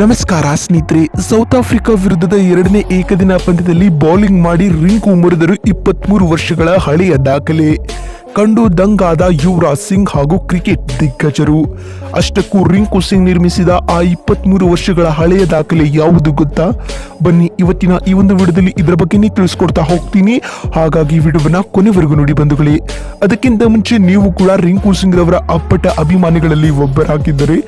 ನಮಸ್ಕಾರ ಸ್ನೇಹಿತರೆ south Africa ವಿರುದ್ಧದ ಎರಡನೇ ಏಕದಿನ ಪಂದ್ಯದಲ್ಲಿ ಬೌಲಿಂಗ್ ಮಾಡಿ ರಿಂಕು ಮುರಿದರು ಇಪ್ಪತ್ಮೂರು ವರ್ಷಗಳ ಹಳೆಯ ದಾಖಲೆ. ಕಂಡು ದಂಗಾದ ಯುವರಾಜ್ ಸಿಂಗ್ ಹಾಗೂ ಕ್ರಿಕೆಟ್ ದಿಗ್ಗಜರು. ಅಷ್ಟಕ್ಕೂ ರಿಂಕು ಸಿಂಗ್ ನಿರ್ಮಿಸಿದ ಆ ಇಪ್ಪತ್ಮೂರು ವರ್ಷಗಳ ಹಳೆಯ ದಾಖಲೆ ಯಾವುದು ಗೊತ್ತಾ? ಬನ್ನಿ ಇವತ್ತಿನ ಈ ಒಂದು ವಿಡಿಯೋದಲ್ಲಿ ಇದರ ಬಗ್ಗೆನೇ ತಿಳಿಸ್ಕೊಡ್ತಾ ಹೋಗ್ತೀನಿ. ಹಾಗಾಗಿ ವಿಡಿಯೋವನ್ನ ಕೊನೆವರೆಗೂ ನೋಡಿ ಬಂಧುಗಳೇ. ಅದಕ್ಕಿಂತ ಮುಂಚೆ ನೀವು ಕೂಡ ರಿಂಕು ಸಿಂಗ್ ರವರ ಅಪ್ಪಟ ಅಭಿಮಾನಿಗಳಲ್ಲಿ ಒಬ್ಬರಾಗಿದ್ದರೆ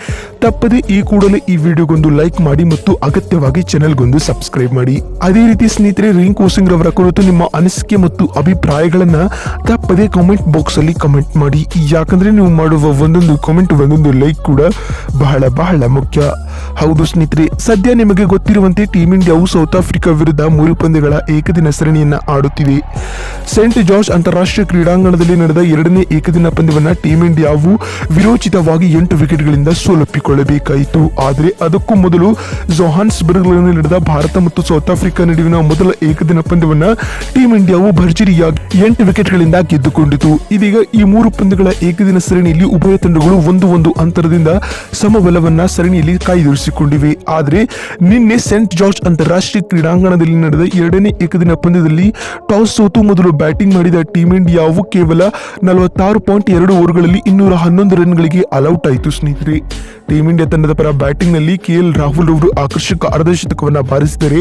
ತಪ್ಪದೆ ಈ ಕೂಡಲೇ ಈ ವಿಡಿಯೋಗೊಂದು ಲೈಕ್ ಮಾಡಿ ಮತ್ತು ಅಗತ್ಯವಾಗಿ ಚಾನೆಲ್ಗೊಂದು ಸಬ್ಸ್ಕ್ರೈಬ್ ಮಾಡಿ. ಅದೇ ರೀತಿ ಸ್ನೇಹಿತರೆ, ರಿಂಕು ಸಿಂಗ್ ರವರ ಕುರಿತು ನಿಮ್ಮ ಅನಿಸಿಕೆ ಮತ್ತು ಅಭಿಪ್ರಾಯಗಳನ್ನ ತಪ್ಪದೆ ಕಾಮೆಂಟ್ ಬಾಕ್ಸ್ ಅಲ್ಲಿ ಕಮೆಂಟ್ ಮಾಡಿ. ಯಾಕಂದ್ರೆ ನೀವು ಮಾಡುವ ಒಂದೊಂದು ಕಮೆಂಟ್ ಒಂದೊಂದು ಲೈಕ್ ಕೂಡ ಬಹಳ ಬಹಳ ಮುಖ್ಯ. ಹೌದು ಸ್ನೇಹಿತರೆ, ಸದ್ಯ ನಿಮಗೆ ಗೊತ್ತಿರುವಂತೆ ಟೀಮ್ ಇಂಡಿಯಾವು ಸೌತ್ ಆಫ್ರಿಕಾ ವಿರುದ್ಧ ಮೂರು ಪಂದ್ಯಗಳ ಏಕದಿನ ಸರಣಿಯನ್ನ ಆಡುತ್ತಿದೆ ಸೆಂಟ್ ಜಾರ್ಜ್ ಅಂತಾರಾಷ್ಟ್ರೀಯ ಕ್ರೀಡಾಂಗಣದಲ್ಲಿ ನಡೆದ ಎರಡನೇ ಏಕದಿನ ಪಂದ್ಯವನ್ನ ಟೀಮ್ ಇಂಡಿಯಾವು ವಿರೋಚಿತವಾಗಿ ಎಂಟು ವಿಕೆಟ್ಗಳಿಂದ ಸೋಲಪ್ಪಿಕೊಳ್ಳಬೇಕಾಯಿತು. ಆದರೆ ಅದಕ್ಕೂ ಮೊದಲು ಜೊಹಾನ್ಸ್ಬರ್ಗ್ನಲ್ಲಿ ನಡೆದ ಭಾರತ ಮತ್ತು ಸೌತ್ ಆಫ್ರಿಕಾ ನಡುವಿನ ಮೊದಲ ಏಕದಿನ ಪಂದ್ಯವನ್ನ ಟೀಂ ಇಂಡಿಯಾವು ಭರ್ಜರಿಯಾಗಿ ಎಂಟು ವಿಕೆಟ್ಗಳಿಂದ ಗೆದ್ದುಕೊಂಡಿತು. ಇದೀಗ ಈ ಮೂರು ಪಂದ್ಯಗಳ ಏಕದಿನ ಸರಣಿಯಲ್ಲಿ ಉಭಯ ತಂಡಗಳು ಒಂದು ಒಂದು ಅಂತರದಿಂದ ಸಮಬಲವನ್ನ ಸರಣಿಯಲ್ಲಿ ಕಾಯ್ದಿರಿಸಿಕೊಂಡಿವೆ. ಆದರೆ ನಿನ್ನೆ ಸೆಂಟ್ ಜಾರ್ಜ್ ಅಂತಾರಾಷ್ಟ್ರೀಯ ಕ್ರೀಡಾಂಗಣದಲ್ಲಿ ನಡೆದ ಎರಡನೇ ಏಕದಿನ ಪಂದ್ಯದಲ್ಲಿ ಟಾಸ್ ಸೋತು ಮೊದಲು ಬ್ಯಾಟಿಂಗ್ ಮಾಡಿದ ಟೀಮ್ ಇಂಡಿಯಾವು ಕೇವಲ ನಲವತ್ತಾರು ಪಾಯಿಂಟ್ ಎರಡು ಓವರ್ಗಳಲ್ಲಿ ಇನ್ನೂರ ಹನ್ನೊಂದು ರನ್ಗಳಿಗೆ ಅಲೌಟ್ ಆಯಿತು ಸ್ನೇಹಿತರೆ. ಟೀಮ್ ಇಂಡಿಯಾ ತಂಡದ ಪರ ಬ್ಯಾಟಿಂಗ್ನಲ್ಲಿ ಕೆ ಎಲ್ ರಾಹುಲ್ ಅವರು ಆಕರ್ಷಕ ಅರ್ಧಶತಕವನ್ನು ಬಾರಿಸಿದರೆ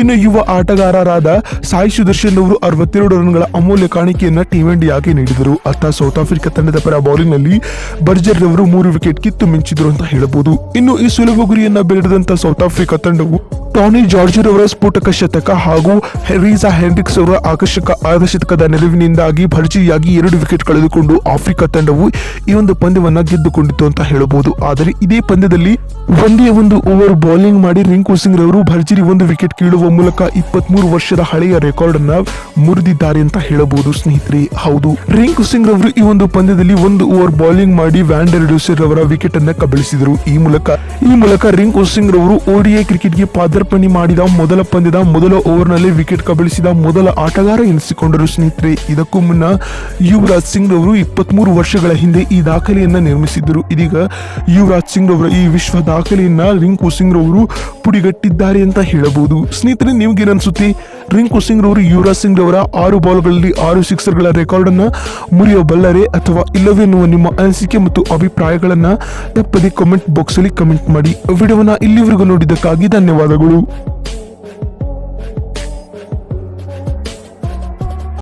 ಇನ್ನು ಯುವ ಆಟಗಾರರಾದ ಸಾಯಿ ಸುದರ್ಶನ್ ಅವರು ಅರವತ್ತೆರಡು ರನ್ಗಳ ಅಮೂಲ್ಯ ಕಾಣಿಕೆಯನ್ನು ಟೀಮ್ ಇಂಡಿಯಾಗೆ ನೀಡಿದರು. ಅತ್ತ ಸೌತ್ ಆಫ್ರಿಕಾ ತಂಡದ ಪರ ಬೌಲಿಂಗ್ನಲ್ಲಿ ಬರ್ಜರ್ ರವರು ಮೂರು ವಿಕೆಟ್ ಕಿತ್ತು ಮಿಂಚಿದ್ರು ಅಂತ ಹೇಳಬಹುದು. ಇನ್ನು ಈ ಸುಲಭ ಗುರಿಯನ್ನ ಬೇಡದಂತ ಸೌತ್ ಆಫ್ರಿಕಾ ತಂಡವು ಟಾನಿ ಜಾರ್ಜರ್ ಅವರ ಸ್ಫೋಟಕ ಶತಕ ಹಾಗೂ ರೀಸಾ ಹೆನ್ರಿಕ್ಸ್ ಅವರ ಆಕರ್ಷಕ ಅರ್ಧಶತಕದ ನೆರವಿನಿಂದಾಗಿ ಭರ್ಜರಿಯಾಗಿ ಎರಡು ವಿಕೆಟ್ ಕಳೆದುಕೊಂಡು ಆಫ್ರಿಕಾ ತಂಡವು ಈ ಒಂದು ಪಂದ್ಯವನ್ನ ಗೆದ್ದುಕೊಂಡಿತು ಅಂತ ಹೇಳಬಹುದು. ಆದರೆ ಇದೇ ಪಂದ್ಯದಲ್ಲಿ ಒಂದೇ ಒಂದು ಓವರ್ ಬೌಲಿಂಗ್ ಮಾಡಿ ರಿಂಕು ಸಿಂಗ್ ರವರು ಭರ್ಜರಿ ಒಂದು ವಿಕೆಟ್ ಕೀಳುವ ಮೂಲಕ ಇಪ್ಪತ್ಮೂರು ವರ್ಷದ ಹಳೆಯ ರೆಕಾರ್ಡ್ ಅನ್ನ ಮುರಿದಿದ್ದಾರೆ ಅಂತ ಹೇಳಬಹುದು ಸ್ನೇಹಿತರೆ. ಹೌದು ಸಿಂಗ್ ರವರು ಈ ಒಂದು ಪಂದ್ಯದಲ್ಲಿ ಒಂದು ಓವರ್ ಬೌಲಿಂಗ್ ಮಾಡಿ ವ್ಯಾಂಡರ್ ಡ್ಯೂಸರ್ ಅವರ ವಿಕೆಟ್ ಅನ್ನ ಕಬಳಿಸಿದರು. ಈ ಮೂಲಕ ಈ ಮೂಲಕ ರಿಂಕು ಸಿಂಗ್ ರವರು ಓಡಿಐ ಕ್ರಿಕೆಟ್ಗೆ ಪಾದಾರ್ಪಣೆ ಮಾಡಿದ ಮೊದಲ ಪಂದ್ಯದ ಮೊದಲ ಓವರ್ನಲ್ಲಿ ವಿಕೆಟ್ ಕಬಳಿಸಿದ ಮೊದಲ ಆಟಗಾರ ಎನಿಸಿಕೊಂಡರು ಸ್ನೇಹಿತರೆ. ಇದಕ್ಕೂ ಮುನ್ನ ಯುವರಾಜ್ ಸಿಂಗ್ ರವರು ಇಪ್ಪತ್ಮೂರು ವರ್ಷಗಳ ಹಿಂದೆ ಈ ದಾಖಲೆಯನ್ನ ನಿರ್ಮಿಸಿದ್ದರು. ಇದೀಗ ಯುವರಾಜ್ ಸಿಂಗ್ ರವರ ಈ ವಿಶ್ವ ದಾಖಲೆಯನ್ನ ರಿಂಕು ಸಿಂಗ್ ರವರು ಪುಡಿಗಟ್ಟಿದ್ದಾರೆ ಅಂತ ಹೇಳಬಹುದು. ಸ್ನೇಹಿತರೆ, ನಿಮ್ಗೆ ಅನ್ಸುತ್ತೆ? ರಿಂಕು ಸಿಂಗ್ ರವರು, ಯುವರಾಜ್ ಸಿಂಗ್ ರವರ ಆರು ಬಾಲ್ಗಳಲ್ಲಿ ಆರು ಸಿಕ್ಸರ್ಗಳ ರೆಕಾರ್ಡ್ ಅನ್ನ ಮುರಿಯಬಲ್ಲರೆ ಅಥವಾ ಇಲ್ಲವೇ ಎನ್ನುವ ನಿಮ್ಮ ಅನಿಸಿಕೆ ಮತ್ತು ಅಭಿಪ್ರಾಯಗಳನ್ನ ತಪ್ಪದೆ ಕಮೆಂಟ್ ಬಾಕ್ಸ್ ಅಲ್ಲಿ ಕಮೆಂಟ್ ಮಾಡಿ. ವಿಡಿಯೋವನ್ನ ಇಲ್ಲಿವರೆಗೂ ನೋಡಿದ್ದಕ್ಕಾಗಿ ಧನ್ಯವಾದಗಳು.